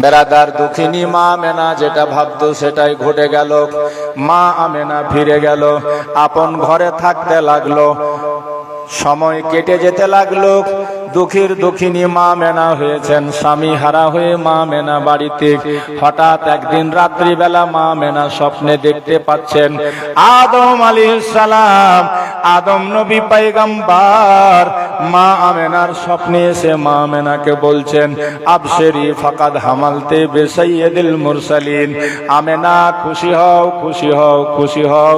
বেড়াদার দুঃখিনী মা আমেনা যেটা ভাবতো সেটাই ঘটে গেল। মা আমেনা ফিরে গেল। আপন ঘরে থাকতে লাগল। সময় কেটে যেতে লাগল। দুঃখীর দুঃখিনী মা মেনা হয়েছেন। স্বামী হারা হয়ে মা মেনা বাড়িতে। হঠাৎ একদিন রাত্রিবেলা মা মেনা স্বপ্নে দেখতে পাচ্ছেন আদম আলী সালাম, আদম নবী পাইগাম্বার। মা আমেনার স্বপ্নে এসে মা আমেনাকে বলছেন, আবশেরি ফাকাদ হামালতে বেসাইয়েদিল মুরসালিন। আমেনা, খুশি হও খুশি হও খুশি হও।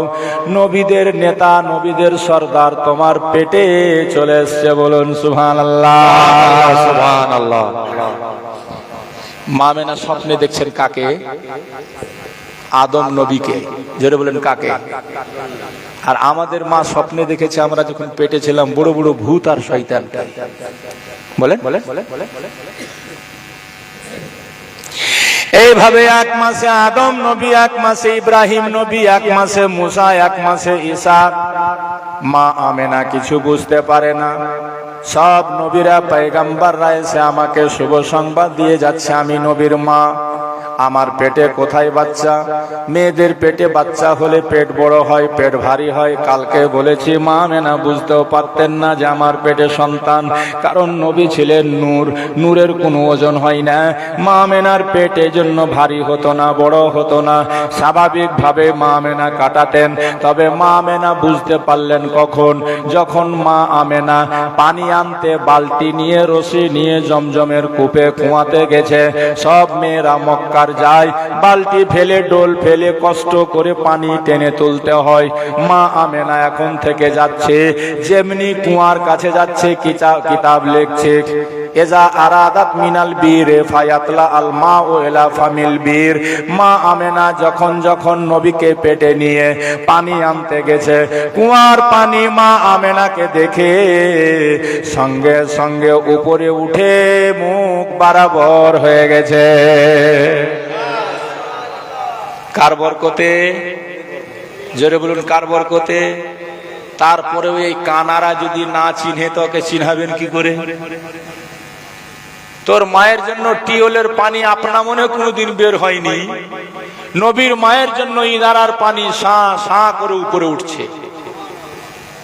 নবীদের নেতা, নবীদের সর্দার তোমার পেটে চলে এসছে বলুন সুহান আল্লাহ মা মেনা স্বপ্নে দেখছেন কাকে? আদম নবীকে। জোরে বলেন, কাকে? আর আমাদের মা স্বপ্নে দেখেছে আমরা যখন পেটে ছিলাম, বড় বড় ভূত আর শয়তানটা। বলেন? বলেন এইভাবে এক মাসে আদম নবী, এক মাসে ইব্রাহিম নবী, এক মাসে মুসা, এক মাসে ঈসা। মা আমেনা কিছু বুঝতে পারে না। সব নবীরা, পয়গাম্বাররা এসে আমাকে শুভ সংবাদ দিয়ে যাচ্ছে, আমি নবীর মা। আমার পেটে কোথায় বাচ্চা? মেয়েদের পেটে বাচ্চা হলে পেট বড় হয়, পেট ভারী হয়। কালকে বলেছি, মা, মেনা, বুঝতেও পারতেন না যে আমার পেটে সন্তান। কারণ নবী ছিলেন নূর। নূরের কোনো ওজন হয় না। মা, মেনার পেট জন্য ভারী হতো না, বড় হতো না। স্বাভাবিকভাবে মা, মেনা কাটাতেন। তবে মা, মেনা বুঝতে পারলেন কখন? যখন মা, আমেনা পানি আনতে বালতি নিয়ে, রশি নিয়ে জমজমের কূপে কুয়াতে গেছে, সব মেয়েরা মক্কার যায়। বালতি ফেলে, ডোল ফেলে, কষ্ট করে পানি টেনে তুলতে হয়। মা আমেনা এখন থেকে যাচ্ছে। যেমনি কুয়ার কাছে যাচ্ছে, কিতা- কিতাব লিখছে। এজা আরাদাত মিনাল বীর, ফায়াতলা আল মা ও এলা ফামিল বীর। মা আমেনা যখন যখন নবীকে পেটে নিয়ে পানি আনতে গেছে, কুয়ার পানি মা আমেনাকে দেখে সঙ্গে সঙ্গে উপরে উঠে মুখ বারাবর হয়ে গেছে। কার বরকতে? জোরে বলুন, কার বরকতে? তারপরেও এই কানারা যদি না চিনহে তো ওকে চিনহাবেন কি করে? তোর মায়ের জন্য টিওলের পানি আপনা মনে কোনোদিন বের হয়নি। নবীর মায়ের জন্য ইদারার পানি সা সা করে উপরে উঠছে।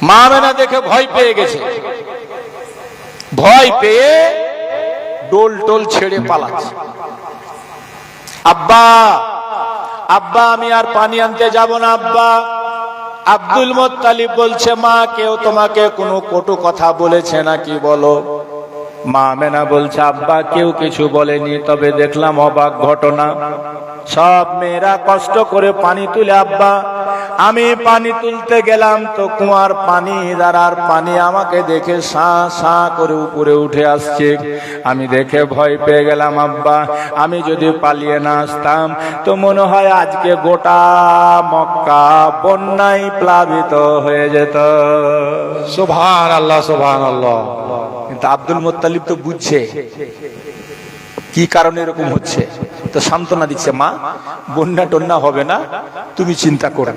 মা মেনা দেখে ভয় পেয়ে গেছে। ভয় পেয়ে ডোল টোল ছেড়ে পালাচ্ছে। আব্বা আব্বা, আমি আর পানি আনতে যাব না, আব্বা। আব্দুল মোত্তালিব বলছে, মা, কেউ তোমাকে কোনো কটু কথা বলেছে না কি বলো? মা মেনা বলছে, আব্বা, কেউ কিছু বলেনি, তবে দেখলাম অবাক ঘটনা। সব মেয়েরা কষ্ট করে পানি তুলে, আব্বা। আমি পানি তুলতে গেলাম তো কুয়ার পানি দাঁড়ার পানি আমাকে দেখে সা সা করে উপরে উঠে আসছে। আমি দেখে ভয় পেয়ে গেলাম আব্বা আমি যদি পালিয়ে না আসতাম তো মনে হয় আজকে গোটা মক্কা বন্যায় প্লাবিত হয়ে যেত। সুবহান আল্লাহ সুবহান আল্লাহ কিন্তু আব্দুল মোত্তালিব তো বুঝছে। কি কারণে এরকম হচ্ছে? তো সান্ত্বনা দিচ্ছে মা বন্যা টন্যা হবে না তুমি চিন্তা করো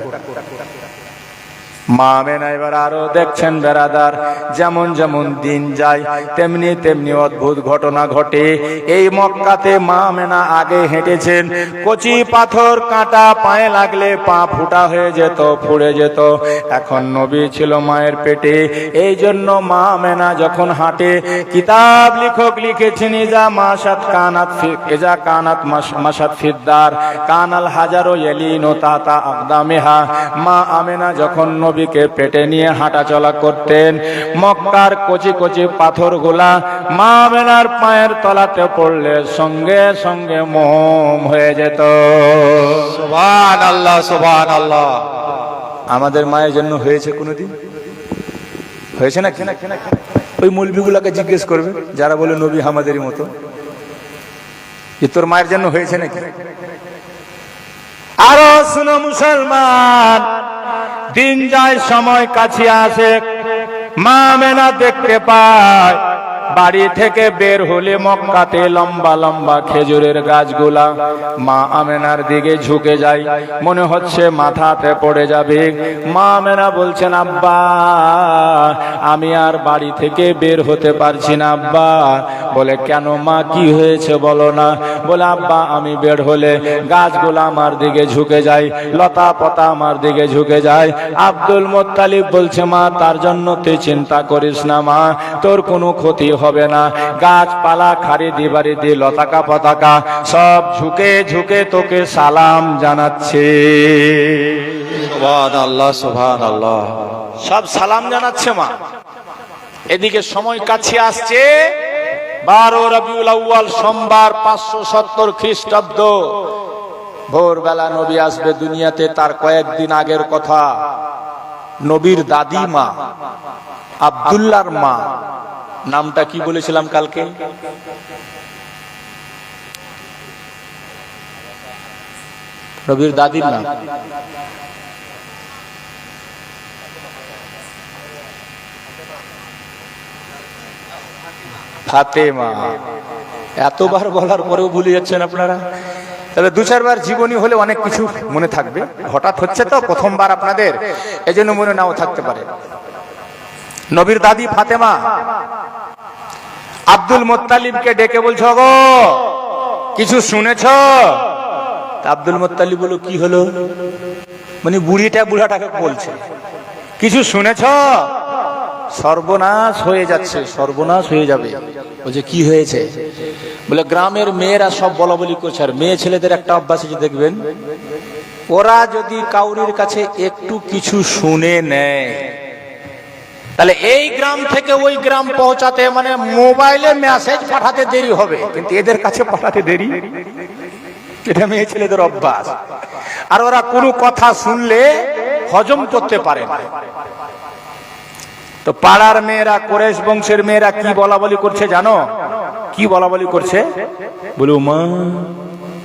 মা মেনা এবার আরও দেখছেন বেড়াদার যেমন যেমন দিন যায়, তেমনি তেমনি অদ্ভুত ঘটনা ঘটে। এই মক্কাতে মা মেনা আগে হেঁটেছেন, কচি পাথর কাঁটা পায়ে লাগলে পা ফুটা হয়ে যেত, ফুড়ে যেত। এখন নবী ছিল মায়ের পেটে, এই জন্য মা মেনা যখন হাঁটে, কিতাব লিখক লিখেছেন, ইজা মাসাত কানাত ইজা কানাত মাস- মাসাত ফিদ্দার কানাল হাজারো এলিনো তাতা আকদামেহা মা আমেনা যখন নবীকে পেটে নিয়ে হাঁটা চলা করতেন। মক্কার কচি কচি পাথরগুলা মা আমেনার পায়ের তলাতে পড়লে সঙ্গে সঙ্গে মোম হয়ে যেত। আল্লাহ আল্লাহ আমাদের মায়ের জন্য হয়েছে কোনোদিন? হয়েছে না ওই মৌলবিগুলাকে জিজ্ঞেস করবে যারা বলে নবী আমাদেরই মতো। যে তোর মায়ের জন্য হয়েছে নাকি? আরও শুনো মুসলমান দিন যায়, সময় কাছে আসে। মা মেনা দেখতে পায়, বাড়ি থেকে বের হলে মক্কাতে লম্বা লম্বা খেজুরের গাছগুলা। মা আমেনার দিকে ঝুঁকে যায়, মনে হচ্ছে মাথাতে পড়ে যাবে। মা আমেনা বলছেন, আব্বা, আমি আর বাড়ি থেকে বের হতে পারছি না, আব্বা। বলে কেন মা কি হয়েছে বলো না? বলে আব্বা আমি বের হলে গাছগুলো আমার দিকে ঝুঁকে যায় লতা পাতা আমার দিকে ঝুঁকে যায়। আব্দুল মোত্তালিব বলছে মা তার জন্য তুই চিন্তা করিস না মা তোর কোনো ক্ষতি হবে না। গাছপালা খারি দিবারি দি লতাকা পতাকা সব ঝুঁকে ঝুঁকে তোকে সালাম জানাচ্ছে। আল্লাহ সুবহান আল্লাহ সব সালাম জানাচ্ছে মা। এদিকে সময় কাছে আসছে। বারো রবিউল আউয়াল সোমবার পাঁচশো সত্তর খ্রিস্টাব্দ। ভোরবেলা নবী আসবে দুনিয়াতে, তার কয়েকদিন আগের কথা। নবীর দাদি মা, আবদুল্লার মা, নামটা কি বলেছিলাম কালকে? নবীর দাদির নাম। ফাতেমা। এতবার বলার পরেও ভুলে যাচ্ছেন আপনারা? তাহলে দু চারবার জীবনী হলে অনেক কিছু মনে থাকবে। হঠাৎ হচ্ছে তো প্রথমবার আপনাদের। এজন্য মনে নাও থাকতে পারে। নবীর দাদি ফাতেমা। আব্দুল মোত্তালিবকে ডেকে বলছো গো কিছু শুনেছ? আব্দুল মোত্তালিব বলো কি হলো? মানে বুড়িটা বুড়াটাকে বলছে, কিছু শুনেছ? সর্বনাশ হয়ে যাচ্ছে, সর্বনাশ হয়ে যাবে। বলছে, কি হয়েছে? বলে, গ্রামের মেয়েরা সব বলা বলি করছে, আর মেয়ে ছেলেদের একটা অভ্যাস আছে, দেখবেন? ওরা যদি কাউরির কাছে একটু কিছু শুনে নেয়, তাহলে এই গ্রাম থেকে ওই গ্রাম পৌঁছাতে মানে মোবাইলে মেসেজ পাঠাতে দেরি হবে। কিন্তু এদের কাছে পাঠাতে দেরি? এটা মেয়ে ছেলেদের অভ্যাস। আর ওরা কোনো কথা শুনলে হজম করতে পারে না। তো পাড়ার মেয়েরা কোরেশ বংশের মেয়েরা কি বলা বলি করছে জানো? কি বলা বলি করছে? বলে, মা,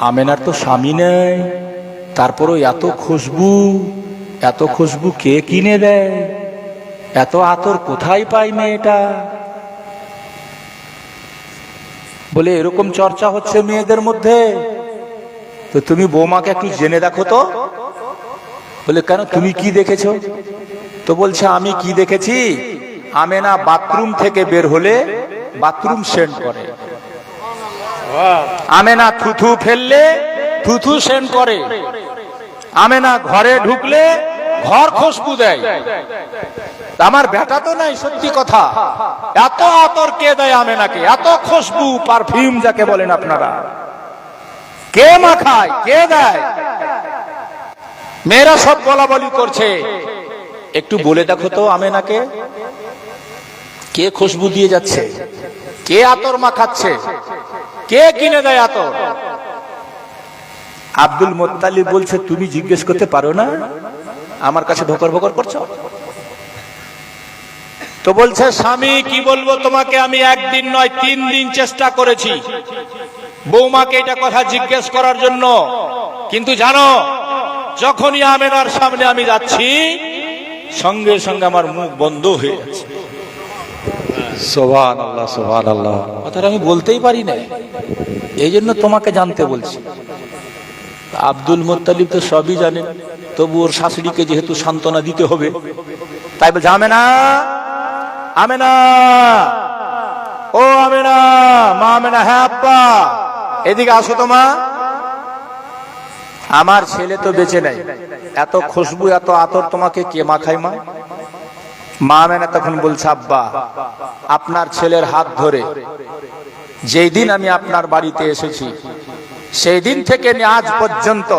আমেনার তো স্বামী নেই, তারপরও এত খুশবু এত খুশবু কে কিনে দেয়? এত আতর কোথায় পাই মেয়েটা? বলে, এরকম চর্চা হচ্ছে মেয়েদের মধ্যে। তো তুমি বৌমাকে একটু জেনে দেখো তো। বলে, কেন? তুমি কি দেখেছ? তো বলছে, আমি কি দেখেছি? আমেনা বাথরুম থেকে বের হলে বাথরুম সেন্ট করে। আমেনা থুথু ফেললে থুথু সেন্ট করে। আমেনা ঘরে ঢুকলে ঘর খুশবু দেয়। আমার বেটা তো নাই, সত্যি কথা। এত আতর কে দেয় আমেনাকে? এত খুশবু পারফিউম যাকে বলেন আপনারা। কে মাখায়? কে দেয়? মেয়েরা সব বলা বলি করছে। একটু বলে দেখো তো আমেনাকে। কে খুশবু দিয়ে যাচ্ছে? কে আতর মাখাচ্ছে? কে কিনে দেয় আতর? আব্দুল মোত্তালিব বলছে, তুমি জিজ্ঞেস করতে পারো না? আমার কাছে ভকর ভকর করছ? তো বলছে, স্বামী, কি বলব তোমাকে? আমি একদিন নয়, তিন দিন চেষ্টা করেছি। বৌমাকে এটা কথা জিজ্ঞেস করার জন্য। কিন্তু জানো, যখনই আমেনার সামনে আমি যাচ্ছি সঙ্গে সঙ্গে আমার মুখ বন্ধ হয়ে যাচ্ছে। সুবহান আল্লাহ সুবহান আল্লাহ কথাটা আমি বলতেই পারি না এই জন্য তোমাকে জানতে বলছি। আব্দুল মোত্তালিব তো সবই জানেন তবু ওর শাশুড়িকে যেহেতু সান্ত্বনা দিতে হবে তাই বলছে আমেনা আমেনা ও আমেনা মা আমেনা হ্যাঁ আব্বা এদিকে আসো তো মা। আমার ছেলে তো বেঁচে নাই। এত খুশবু, এত আতর, তোমাকে কে মাখায় মা? মা আমেনা তখন বলছে, আব্বা, আপনার ছেলের হাত ধরে যেই দিন আমি আপনার বাড়িতে এসেছি, সেই দিন থেকে নিয়ে আজ পর্যন্ত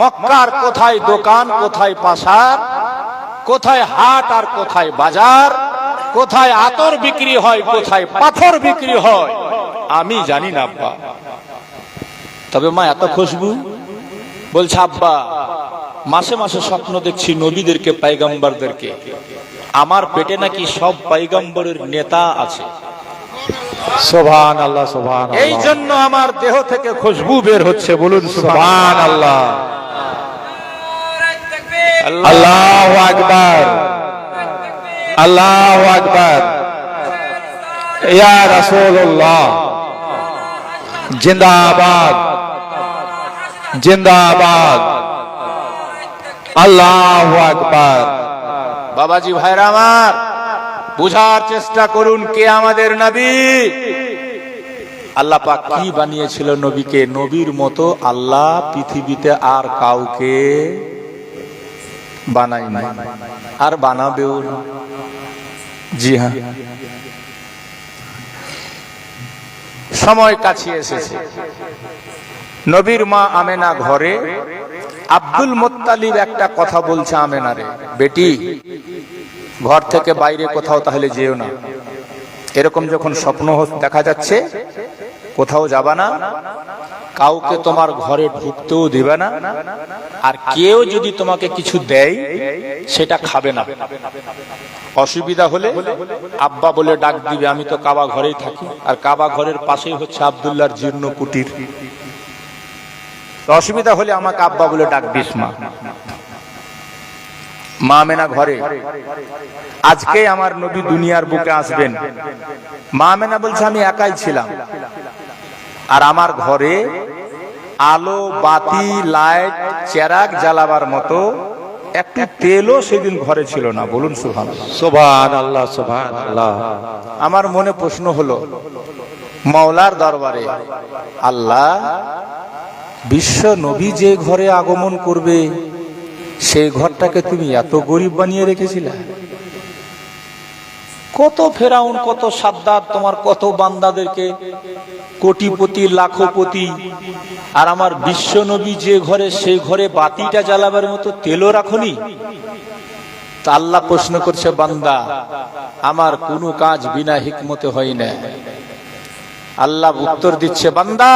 মক্কার কোথায় দোকান, কোথায় পাশার, কোথায় হাট আর কোথায় বাজার, কোথায় আতর বিক্রি হয়, কোথায় পাথর বিক্রি হয়, আমি জানি না, আব্বা। তবে মা, এত খুশবু? বলছে আব্বা মাসে মাসে স্বপ্ন দেখছি নবীদেরকে পাইগাম্বারদেরকে। আমার পেটে নাকি সব পাইগাম্বরের নেতা আছে। সুবহান আল্লাহ সুবহান এই জন্য আমার দেহ থেকে খুশবু বের হচ্ছে বলুন সুবহান আল্লাহ আল্লাহু আকবার। আল্লাহু আকবার। ইয়া রাসূলুল্লাহ। জিন্দাবাদ। জিন্দাবাদ। আল্লাহু আকবার। বাবাজি ভাইরা আমার, বুঝার চেষ্টা করুন কে আমাদের নবী। আল্লাহ পাক কি বানিয়েছিল নবীকে? নবীর মতো আল্লাহ পৃথিবীতে আর কাউকে বানাই নাই। আর বানাবেও না। জি হ্যাঁ। সময় কাছে এসেছে। নবীর মা আমেনা ঘরে, আব্দুল মোত্তালিব একটা কথা বলছে আমেনারে বেটি, ঘর থেকে বাইরে কোথাও তাহলে যেও না। এরকম যখন স্বপ্ন দেখা যাচ্ছে, কোথাও যাবা না কাউকে তোমার ঘরে ঢুকতেও দিবে না আর কেউ যদি তোমাকে কিছু দেয় সেটা খাবে না। অসুবিধা হলে আব্বা বলে ডাক দিবে আমি তো কাবা ঘরেই থাকি। আর কাবা ঘরের পাশেই হচ্ছে আব্দুল্লাহর জীর্ণ কুটির। অসুবিধা হলে আমাকে আব্বা বলে ডাক দিস মা। মা মেনা ঘরে। আজকে আমার নবী দুনিয়ার বুকে আসবেন। মা মেনা বলছে আমি একাই ছিলাম। আর আমার ঘরে আলো বাতি লাইট চেরাক জ্বালাবার মতো একটু তেলও সেদিন ঘরে ছিল না। বলুন সুহান সুবহান আল্লাহ সুবহান আল্লাহ আমার মনে প্রশ্ন হলো মাওলার দরবারে আল্লাহ বিশ্ব নবী যে ঘরে আগমন করবে সেই ঘরটাকে তুমি এত গরিব বানিয়ে রেখেছিলে? কত ফেরাউন, কত সাদ্দার তোমার কত বান্দাদেরকে কোটিপতি, লাখপতি, আর আমার বিশ্ব নবী যে ঘরে, সেই ঘরে বাতিটা জ্বালাবার মতো তেলও রাখনি? তা আল্লাহ প্রশ্ন করছে, বান্দা, আমার কোনো কাজ বিনা হিকমতে হয় না। আল্লাহ উত্তর দিচ্ছে, বান্দা,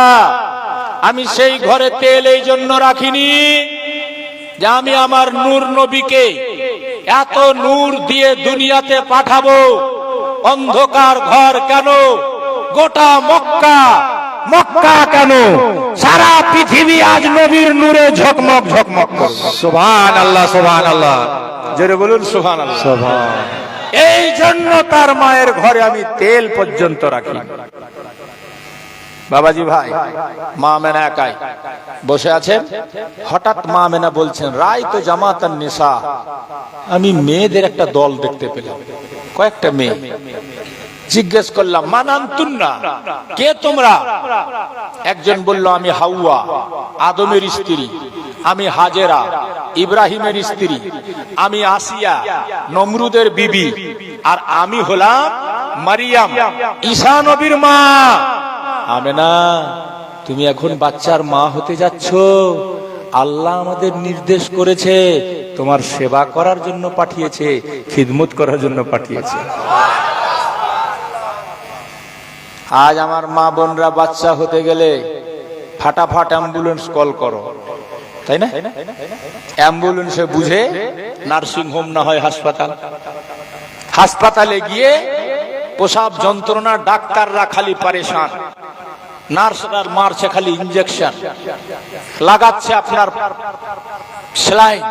আমি সেই ঘরে তেল এই জন্য রাখিনি যে আমি আমার নূর নবীকে এত নূর দিয়ে দুনিয়াতে পাঠাবো? অন্ধকার ঘর কেন? গোটা মক্কা মক্কা কেন? সারা পৃথিবী আজ নবীর নূরে ঝকমক ঝকমক সুবহান আল্লাহ সুবহান আল্লাহ জোরে বলুন সুহান সুবহান এই জন্য তার মায়ের ঘরে আমি তেল পর্যন্ত রাখি। বাবাজি ভাই, মা মেনা একাই। বসে আছেন? হঠাৎ মা মেনা বলছেন, রায় তো জামাত নেশা আমি মেয়েদের একটা দল দেখতে পেলাম। কয়েকটা মেয়ে। জিজ্ঞেস করলাম মানান্তুন না কে তোমরা? একজন বলল, আমি হাউয়া আদমের স্ত্রী। আমি হাজেরা, ইব্রাহিমের স্ত্রী। আমি আসিয়া নমরুদের বিবি। আর আমি হলাম মারিয়াম, ঈশা নবীর মা। আমেনা, তুমি এখন বাচ্চার মা হতে যাচ্ছ। আল্লাহ আমাদের নির্দেশ করেছে, তোমার সেবা করার জন্য পাঠিয়েছে, খিদমত করার জন্য পাঠিয়েছে। আজ আমার মা বোনরা বাচ্চা হতে গেলে ফাটাফাট অ্যাম্বুলেন্স কল করো, তাই না? অ্যাম্বুলেন্সে বুঝে নার্সিং হোম না হয় হাসপাতাল। হাসপাতালে গিয়ে প্রসাব যন্ত্রণা, ডাক্তাররা খালি পারেশান। নার্সরা মারছে খালি ইঞ্জেকশন লাগাচ্ছে আপনার সেলাইন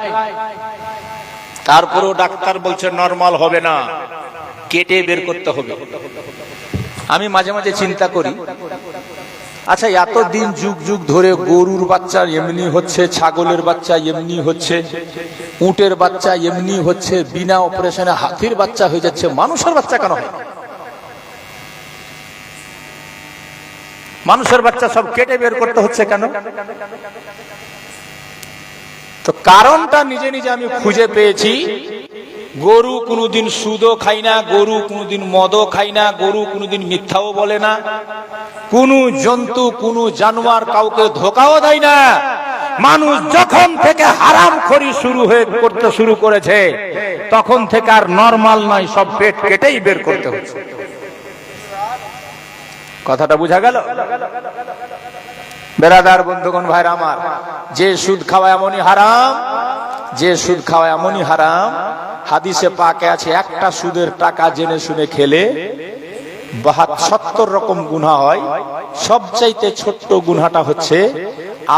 তারপরেও ডাক্তার বলছে নর্মাল হবে না। কেটে বের করতে হবে। আমি মাঝে মাঝে চিন্তা করি আচ্ছা এতদিন যুগ যুগ ধরে গরুর বাচ্চা এমনি হচ্ছে, ছাগলের বাচ্চা এমনি হচ্ছে, উটের বাচ্চা এমনি হচ্ছে, বিনা অপারেশনে হাতির বাচ্চা হয়ে যাচ্ছে, মানুষের বাচ্চা কেন হয় মানুষের বাচ্চা সব কেটে বের করতে হচ্ছে কেন? তো কারণটা নিজে নিজে আমি খুঁজে পেয়েছি। গরু কোনোদিন সুদও খাই না, গরু কোনোদিন মদও খাই না, গরু কোনোদিন মিথ্যাও বলে না। কোন জন্তু, কোন জানোয়ার কাউকে ধোকাও দেয় না। মানুষ যখন থেকে হারাম খড়ি শুরু হয়ে করতে শুরু করেছে, তখন থেকে আর নর্মাল নয়, সব পেট কেটেই বের করতে হচ্ছে। কথাটা বোঝা গেল? বেরাদার বন্ধুগণ, ভাইর আমার, যে সুদ খাওয়া এমনই হারাম, যে সুদ খাওয়া এমনই হারাম, হাদিসে পাকে আছে, একটা সুদের টাকা জেনে শুনে খেলে সত্তর রকম গুণা হয়। সবচাইতে ছোট্ট গুনাটা হচ্ছে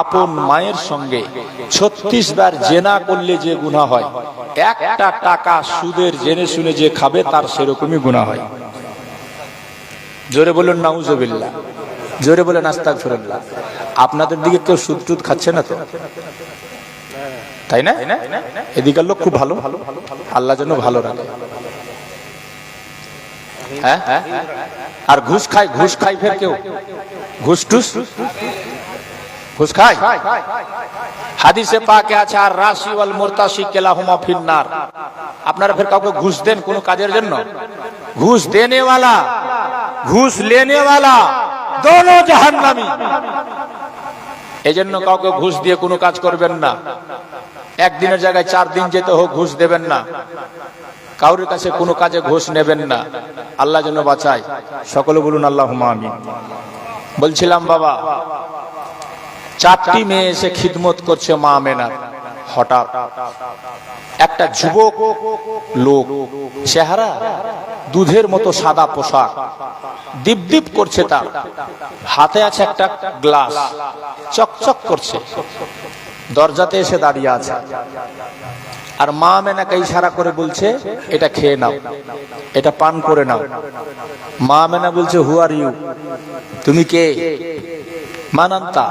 আপন মায়ের সঙ্গে ছত্রিশ বার জেনা করলে যে গুণা হয়, একটা টাকা সুদের জেনে শুনে যে খাবে, তার সেরকমই গুণা হয়। জোরে বলুন নাউজবিল্লা জোরে বলেন আস্তাক ফিরল্লাহ আপনাদের দিকে কেউ সুদ টুদ খাচ্ছে না তো? তাই না? এদিকের লোক খুব ভালো। আল্লাহ যেন ভালো রাখে। হ্যাঁ আর ঘুষ খায় ঘুষ খায় ফের কেউ। ঘুষ টুস? ঘুষ খায়? হাদিসে পাকে আছে, আর রাশি ওয়াল মুরতাসি কেলাহুমা ফিন্নার। আপনারা ফের কাউকে ঘুষ দেন কোন কাজের জন্য? ঘুষ দেনে वाला ঘুষ লেনে वाला দোনো জাহান্নামী। এই জন্য কাউকে ঘুষ দিয়ে কোনো কাজ করবেন না। একদিনের জায়গায় চার দিন যেতে হোক, ঘুষ দেবেন না। কাউরের কাছে কোনো কাজে ঘুষ নেবেন না। আল্লাহ যেন বাঁচায়। সকলে বলুন আল্লাহ আমি বলছিলাম, বাবা, চারটি মেয়ে এসে খিদমত করছে মা মেনার। হঠাৎ একটা যুবক লোক, চেহারা দুধের মতো সাদা পোশাক, দীপ করছে তার। হাতে আছে একটা গ্লাস, চকচক করছে। দরজাতে এসে দাঁড়িয়ে আছে। আর মা মেনাকে ইশারা করে বলছে, এটা খেয়ে নাও, এটা পান করে নাও। মা মেনা বলছে হু আর ইউ তুমি কে? মানান্তা,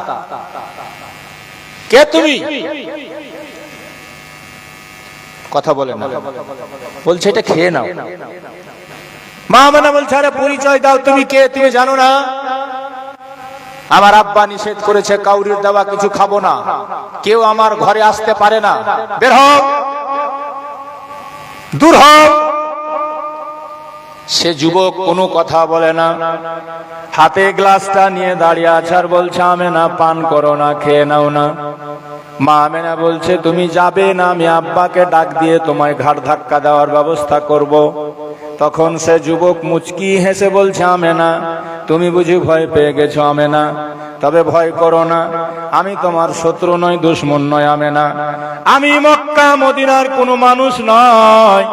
কে তুমি? কথা বলে না। বলছে এটা খেয়ে নাও। মা মানা বলছে আরে পরিচয় দাও তুমি কে? তুমি জানো না? আমার আব্বা নিষেধ করেছে কাউরির দেওয়া কিছু খাব না। কেউ আমার ঘরে আসতে পারে না। বের হোক দূর হও। সে যুবক কোনো কথা বলে না। হাতে গ্লাসটা নিয়ে দাঁড়িয়ে আছে আর বলছে আমি না পান করো না, খেয়ে নাও না। মা আমেনা বলছে, তুমি যাবে না, আমি আব্বাকে ডাক দিয়ে তোমায় ঘাট ধাক্কা দেওয়ার ব্যবস্থা করব। তখন সে যুবক মুচকি হেসে বলছে, আমেনা, তুমি বুঝি ভয় পেয়ে গেছো, আমেনা। তবে ভয় করো না, আমি তোমার শত্রু নয় দুশ্মন নয় আমেনা। আমি মক্কা, মদিনার কোনো মানুষ নয়।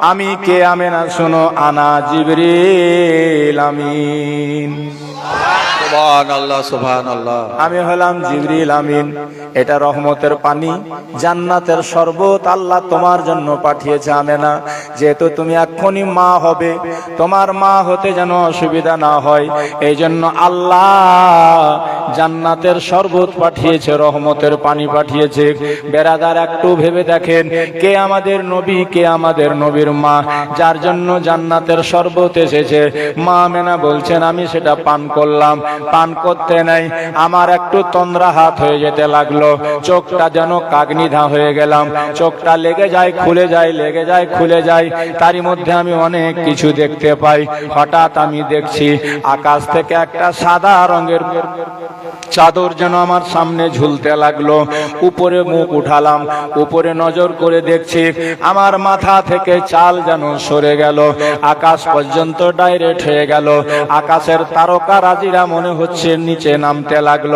আমি কে আমেনা? শোনো আনা জিবরিল আমিন। আমি হলাম জিবরিল আমিন। এটা রহমতের পানি, জান্নাতের শরবত আল্লাহ তোমার জন্য পাঠিয়েছে আমেনা। যেহেতু তুমি এক্ষুনি মা হবে, তোমার মা হতে যেন অসুবিধা না হয় এই জন্য আল্লাহ জান্নাতের শরবত পাঠিয়েছে, রহমতের পানি পাঠিয়েছে। বেরাদার, একটু ভেবে দেখেন, কে আমাদের নবী, কে আমাদের নবীর মা? যার জন্য জান্নাতের শরবত এসেছে। মা মেনা বলছেন, আমি সেটা পান করলাম। পান করতে নাই। আমার একটু তন্দ্রা হাত হয়ে যেতে লাগল। চোখটা যেন কাগনিধা হয়ে গেলাম। চোখটা লেগে যায়, খুলে যায়, লেগে যায়, খুলে যায়। তারই মধ্যে আমি অনেক কিছু দেখতে পাই। হঠাৎ আমি দেখছি আকাশ থেকে একটা সাদা রঙের চাদর যেন আমার সামনে ঝুলতে লাগল। উপরে মুখ উঠালাম, উপরে নজর করে দেখছি আমার মাথা থেকে চাল যেন সরে গেল। আকাশ পর্যন্ত ডাইরেক্ট হয়ে গেল। আকাশের তারকা রাজিরা মনে হচ্ছে নিচে নামতে লাগল।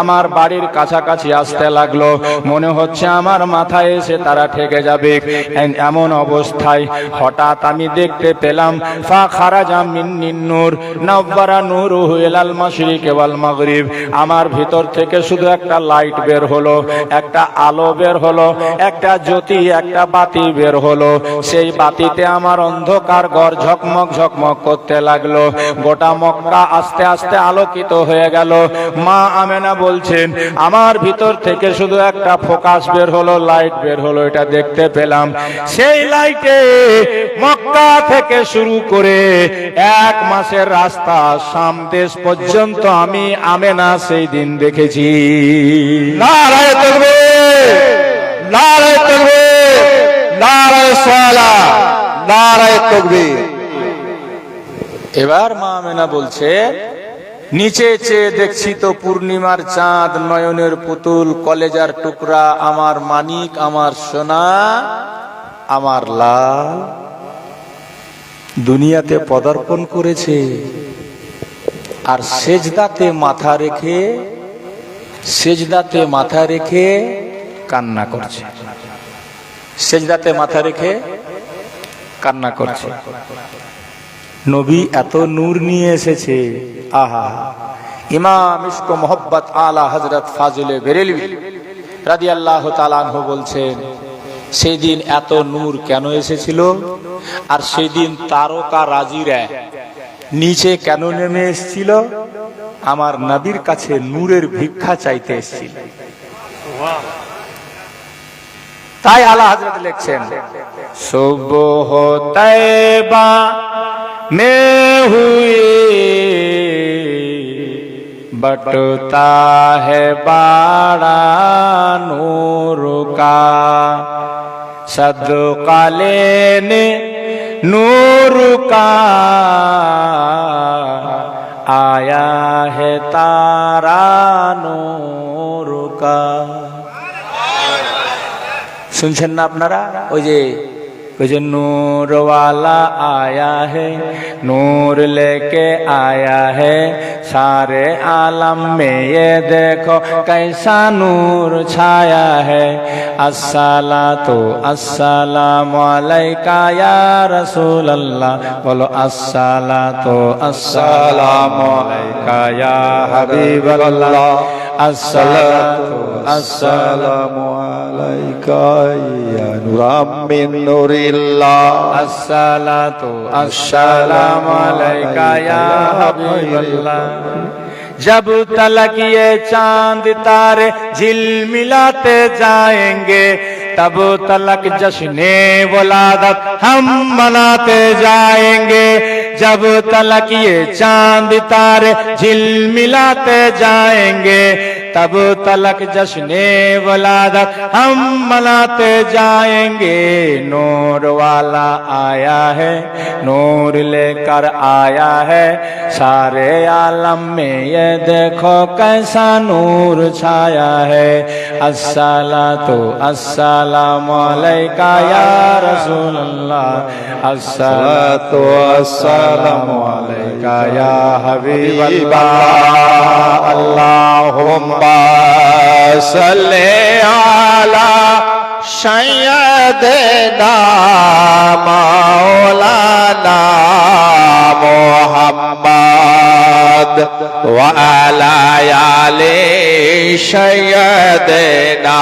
আমার বাড়ির কাছাকাছি আসতে লাগল। মনে হচ্ছে আমার মাথায় এসে তারা ঠেকে যাবে। এমন অবস্থায় হঠাৎ আমি দেখতে পেলাম, ফা খারাজা মিন নূর, নব্বারা নূর হুয়েলাল মাশরিক ওয়াল মাগরিব। আমার ভিতর থেকে শুধু একটা লাইট বের হলো, একটা আলো বের হলো, একটা জ্যোতি, একটা বাতি বের হলো। সেই বাতিতে আমার অন্ধকার ঘর ঝকমক ঝকমক করতে লাগল। গোটা মক্কা আস্তে আস্তে আলোকিত হয়ে গেল। মা আমেনা বলছেন, আমার ভিতর থেকে শুধু একটা ফোকাস বের হলো লাইট বের হলো, এটা দেখতে পেলাম। সেই লাইটে মক্কা থেকে শুরু করে এক মাসের রাস্তা, সামদেশ পর্যন্ত আমি আমেনা সেই দিন দেখেছি। নারায়ে নারায়ে নারায়ে নারায়ে এবার মা আমেনা বলছে নিচে চেয়ে দেখছি তো পূর্ণিমার চাঁদ নয়নের পুতুল কলেজার টুকরা আমার মানিক আমার সোনা আমার লাল। দুনিয়াতে পদার্পণ করেছে। আর সেজদাতে মাথা রেখে, সেজদাতে মাথা রেখে কান্না করছে। সেজদাতে মাথা রেখে কান্না করছে। নবী এত নূর নিয়ে এসেছে, আহা। ইমাম ইস্ক মোহব্বত আলা হজরত ফাজুলে বেরেলভি রাদি আল্লাহ তালানহ বলছেন, সেই দিন এত নূর কেন এসেছিল? আর সেই দিন তারকা রাজিরা নিচে কেন নেমে এসেছিল আমার নবীর কাছে নূরের ভিক্ষা চাইতে এসেছিল তাই আলা হজরত লিখছেন সুবহ তৈবা में हुए बटता है बाड़ा नूर का सदका लेने نور کا آیا ہے تارا نور کا۔ اپنا না আপনারা ওই کچھ نور والا آیا ہے، نور لے کے آیا ہے۔ سارے عالم میں یہ دیکھو کیسا نور چھایا ہے۔ السلام تو السلام علیکہ یا رسول اللہ۔ بولو السلام تو السلام علیکہ یا حبیب اللہ۔ السلام আসসালামু আলাইকা ইয়া নুরাম মিন নুরিল্লাহ আসসালাতু আসসালামু আলাইকা ইয়া হাবিবাল্লাহ जब तलक ये चांद तारे झिल मिलाते जाएंगे तब तलक जश्न वलादत हम मनाते जाएंगे जब तलक ये चांद तारे झिल मिलाते जाएंगे تب تلک جشن ولادت ہم مناتے جائیں گے۔ نور والا آیا ہے نور لے کر آیا ہے۔ سارے عالم میں یہ دیکھو کیسا نور چھایا ہے۔ السلام تو السلام علیکہ یا رسول اللہ۔ السلام تو السلام علیکہ یا حبیب اللہ۔ اللہم صل على سيدنا مولانا محمد وعلى آل سيدنا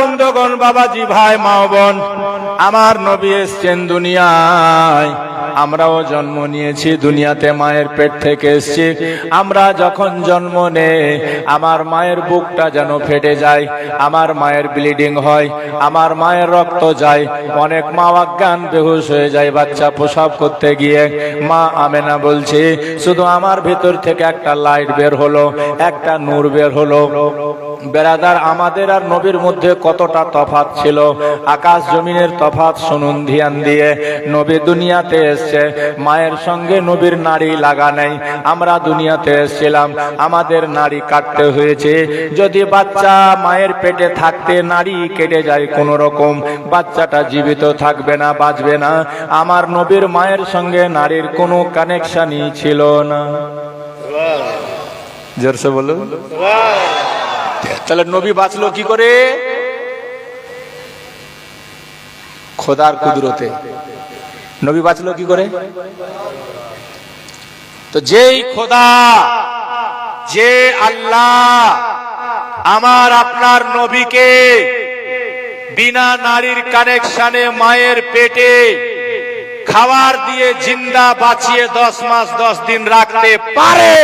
বন্ধুগণ, বাবাজি ভাই বোন, আমার নবী এসছেন দুনিয়ায়। আমরাও জন্ম নিয়েছি দুনিয়াতে, মায়ের পেট থেকে এসছি। আমরা যখন জন্ম নে আমার মায়ের বুকটা যেন ফেটে যায়, আমার মায়ের ব্লিডিং হয়, আমার মায়ের রক্ত যায়, অনেক মা অজ্ঞান বেহুশ হয়ে যায়, বাচ্চা প্রসাব করতে গিয়ে। মা আমেনা বলছি, শুধু আমার ভিতর থেকে একটা লাইট বের হলো, একটা নূর বের হলো। বেরাদার, আমাদের আর নবীর মধ্যে কতটা তফাত ছিল? আকাশ জমিনের তফাত শুনুন ধ্যান দিয়ে। নবী দুনিয়াতে এসছে, মায়ের সঙ্গে নবীর নারী লাগা নেই। আমরা দুনিয়াতে এসেছিলাম, আমাদের নারী কাটতে হয়েছে। যদি বাচ্চা মায়ের পেটে থাকতে নারী কেটে যায় কোন রকম বাচ্চাটা জীবিত থাকবে না, বাঁচবে না। আমার নবীর মায়ের সঙ্গে নারীর কোনো কানেকশনই ছিল না। জোরসে বলুন। তাহলে নবী বাঁচলো কি করে? খোদার কুদরতে। নবী বাঁচলো কি করে? তো যেই খোদা, যে আল্লাহ আমার আপনার নবীকে বিনা নারীর কানেকশনে মায়ের পেটে খাবার দিয়ে জিন্দা বাঁচিয়ে দশ মাস দশ দিন রাখতে পারে।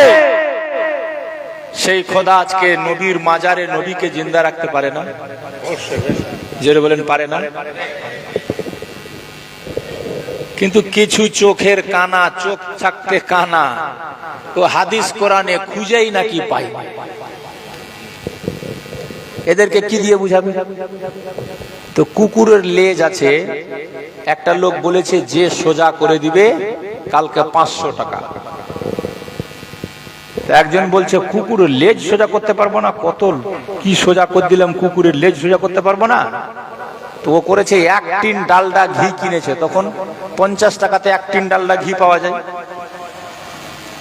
সেই খোদা আজকে নবীর মাজারে নবীকে জিন্দা রাখতে পারে না? জোরে বলেন, পারে না? কিন্তু কিছু চোখের কানা, চোখ থাকতে কানা। তো হাদিস কোরআনে খুঁজেই নাকি পাই। এদেরকে কি দিয়ে বুঝাবে? তো কুকুরের লেজ আছে, একটা লোক বলেছে, যে সোজা করে দিবে, কালকে পাঁচশো টাকা। একজন বলছে, কুকুরের লেজ সোজা করতে পারব না? কত কি সোজা করে দিলাম, কুকুরের লেজ সোজা করতে পারব না? তো ও করেছে, এক টিন ডালডা ঘি কিনেছে। তখন পঞ্চাশ টাকাতে এক টিন ডালডা ঘি পাওয়া যায়।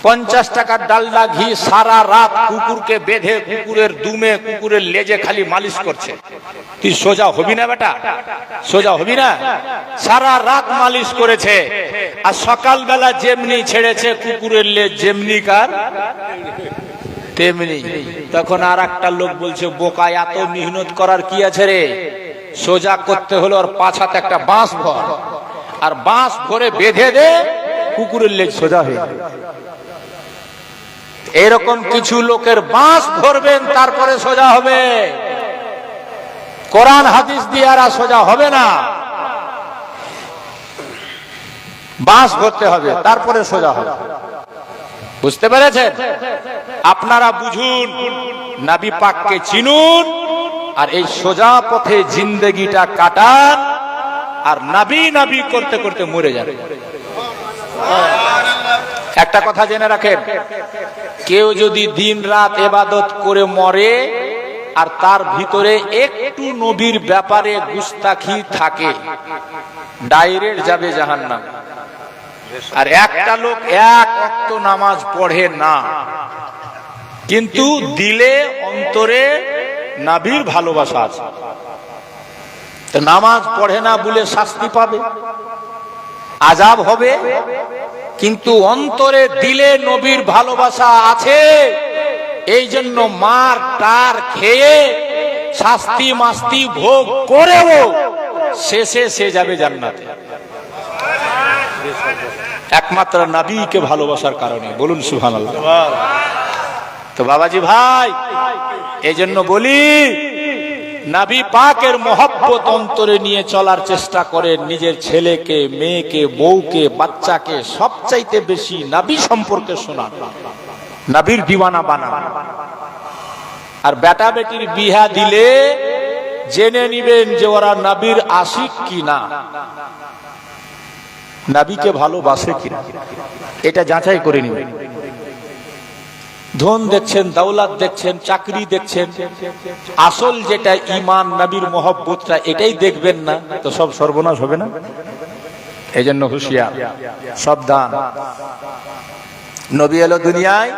পঞ্চাশ টাকার ডালডা ঘি সারা রাত কুকুরকে বেঁধে কুকুরের দুমে, কুকুরের লেজে খালি মালিশ করছে। তুই সোজা হবি না বেটা? সোজা হবি না? সারা রাত মালিশ করেছে। আর সকালবেলা যেমনি ছেড়েছে, কুকুরের লেজ যেমনি কার? তেমনি। তখন আর একটা লোক বলছে বোকা এত মেহনত করার কি আছে রে? সোজা করতে হলো আর পাঁচ হাতে একটা বাঁশ ভর। আর বাঁশ ভরে বেঁধে দে, কুকুরের লেজ সোজা হয়ে। এরকম কিছু লোকের বাঁশ ধরবেন, তারপরে সোজা হবে। কোরআন, হাদিস দিয়ে আর সোজা হবে না। বাঁশ ধরতে হবে, তারপরে সোজা হবে। বুঝতে পেরেছেন? আপনারা বুঝুন, নাবি পাককে চিনুন, আর এই সোজা পথে জিন্দেগিটা কাটান, আর নাবি নাবি করতে করতে মরে যাবে একটা কথা জেনে রাখেন কেউ যদি দিন রাত এবাদত করে মরে, আর তার ভিতরে একটু নবীর ব্যাপারে গুস্তাখি থাকে, ডাইরেক্ট যাবে জাহান্নাম। আর একটা লোক এক অক্ত নামাজ পড়ে না, কিন্তু দিলে, অন্তরে নাবির ভালোবাসা আছে। নামাজ পড়ে না বলে শাস্তি পাবে, আজাব হবে? কিন্তু অন্তরে দিলে নবীর ভালোবাসা আছে। এই জন্য মার টার খেয়ে শাস্তি মাস্তি ভোগ করেও শেষে সে যাবে জান্নাতে। একমাত্র নাবিকে ভালোবাসার কারণে। বলুন সুহান তো বাবাজি ভাই এই জন্য বলি নাবি পাকের মহব্বত অন্তরে নিয়ে চলার চেষ্টা করেন। নিজের ছেলেকে, মেয়েকে, বউকে, বাচ্চাকে সবচাইতে বেশি নাবি সম্পর্কে শোনান। নাবির দিওয়ানা বানান। আর বেটা বেটির বিহা দিলে জেনে নিবেন যে ওরা নাবির আশিক কি না। নাবিকে ভালোবাসে কিনা। এটা যাচাই করে নিবেন। ধন দেখছেন, দৌলত দেখছেন, চাকরি দেখছেন। আসল যেটা ইমান নবীর মহব্বতটা, এটাই দেখবেন না, তো সব সর্বনাশ হবে না? এই জন্য হুশিয়ার, সাবধান। নবী এলো দুনিয়ায়,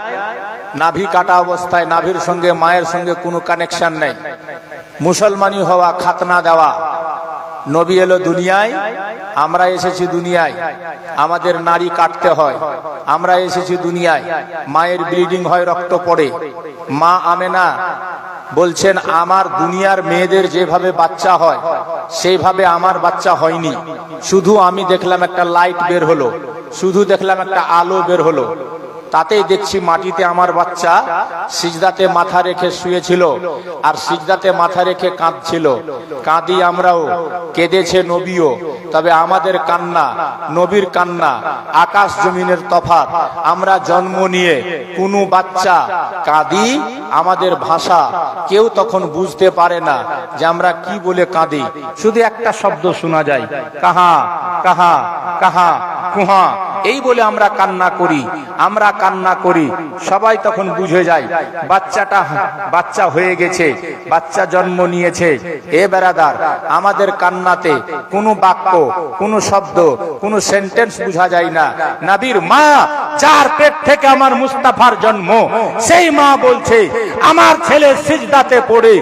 নাভি কাটা অবস্থায়, নাভির সঙ্গে, মায়ের সঙ্গে কোনো কানেকশন নেই। মুসলমানি হওয়া, খাতনা দেওয়া। নবী এলো দুনিয়ায় আমরা এসেছি দুনিয়ায়। আমাদের নারী কাটতে হয়। আমরা এসেছি দুনিয়ায়। মায়ের ব্লিডিং হয়, রক্ত পড়ে। মা আমেনা বলছেন, আমার দুনিয়ার মেয়েদের যেভাবে বাচ্চা হয়, সেইভাবে আমার বাচ্চা হয়নি। শুধু আমি দেখলাম একটা লাইট বের হলো। শুধু দেখলাম একটা আলো বের হলো। তাতেই দেখছি মাটিতে আমার বাচ্চা সিজদাতে মাথা রেখে শুয়েছিল আর সিজদাতে মাথা রেখে কাঁদছিল। কাঁদি আমরাও, কেঁদেছে নবীও। তবে আমাদের কান্না, নবীর কান্না, আকাশ জমিনের তফাত আমরা জন্ম নিয়ে কোনো বাচ্চা কাঁদি আমাদের ভাষা কেউ তখন বুঝতে পারে না যে আমরা কি বলে কাঁদি। শুধু একটা শব্দ শোনা যায়, কাহা কাহা কাহা, কুহা। এই বলে আমরা কান্না করি, আমরা কান্না করি, সবাই তখন বুঝে যায়, বাচ্চাটা বাচ্চা হয়ে গেছে, বাচ্চা জন্ম নিয়েছে। এ বেড়াদার, আমাদের কান্নাতে কোনো বাক্য, কোনো শব্দ, কোনো সেন্টেন্স বোঝা যায় না। নাবির মা চার পেট থেকে আমার মুস্তাফার জন্ম সেই মা বলছে আমার ছেলে সিজদাতে পড়ে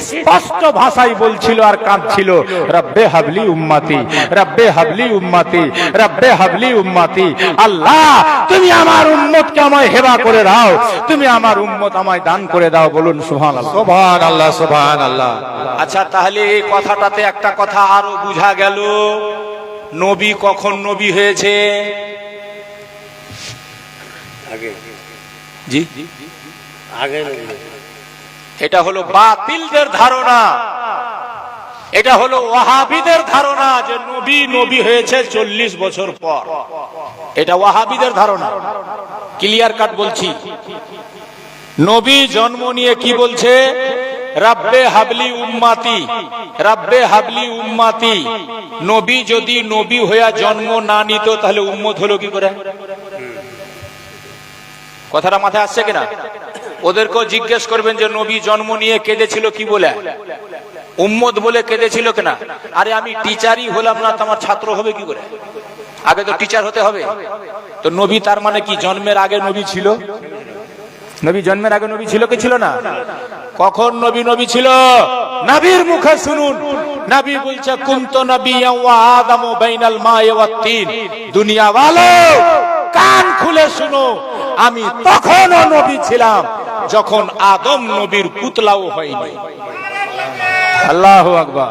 স্পষ্ট ভাষায় বলছিল আর কাঁদছিল রব্বে হাবলি উম্মাতি রব্বে হাবলি উম্মাতি রব্বে হাবলি উম্মাতি আল্লাহ তুমি আমার উম্মতকে আমায় হেবা করে দাও তুমি আমার উম্মত আমায় দান করে দাও। বলুন সুবহানাল্লাহ। সোভান আল্লাহ সোভান আল্লাহ আচ্ছা তাহলে এই কথাটাতে একটা কথা আরও বুঝা গেল। নবী কখন নবী হয়েছে? জি? আগে এটা হলো বাতিলদের ধারণা। এটা হলো ওয়াহাবিদের ধারণা যে নবী নবী হয়েছে চল্লিশ বছর পর। এটা ওয়াহাবিদের ধারণা। ক্লিয়ার কাট বলছি। নবী জন্ম নিয়ে কি বলছে? রাব্বে হাবলি উম্মাতি রাব্বে হাবলি উম্মাতি। নবী যদি নবী হইয়া জন্ম না নিত তাহলে উম্মত হলো কি করে? কথাটা মাথায় আসছে কিনা? ওদেরকেও জিজ্ঞেস করবেন যে, নবী জন্ম নিয়ে কেঁদেছিল কি বলে? উম্মত বলে কেঁদেছিল কিনা? আরে, আমি টিচারই হলাম না তোমার ছাত্র হবে কি করে? আগে তো টিচার হতে হবে। তো নবী তার মানে কি, জন্মের আগে নবী ছিল? নবী জন্মের আগে নবী ছিল কি ছিল না? কখন নবী নবী ছিল? নবীর মুখে শুনুন। নবী বলছে, কুন্ত নবী ওয়া আদম বাইনাল মায়ে ওয়াত তিন। দুনিয়া ভালো কান খুলে শুনো। আমি তখনও নবী ছিলাম যখন আদম নবীর পুতলাও হয়নি। আল্লাহ আকবার।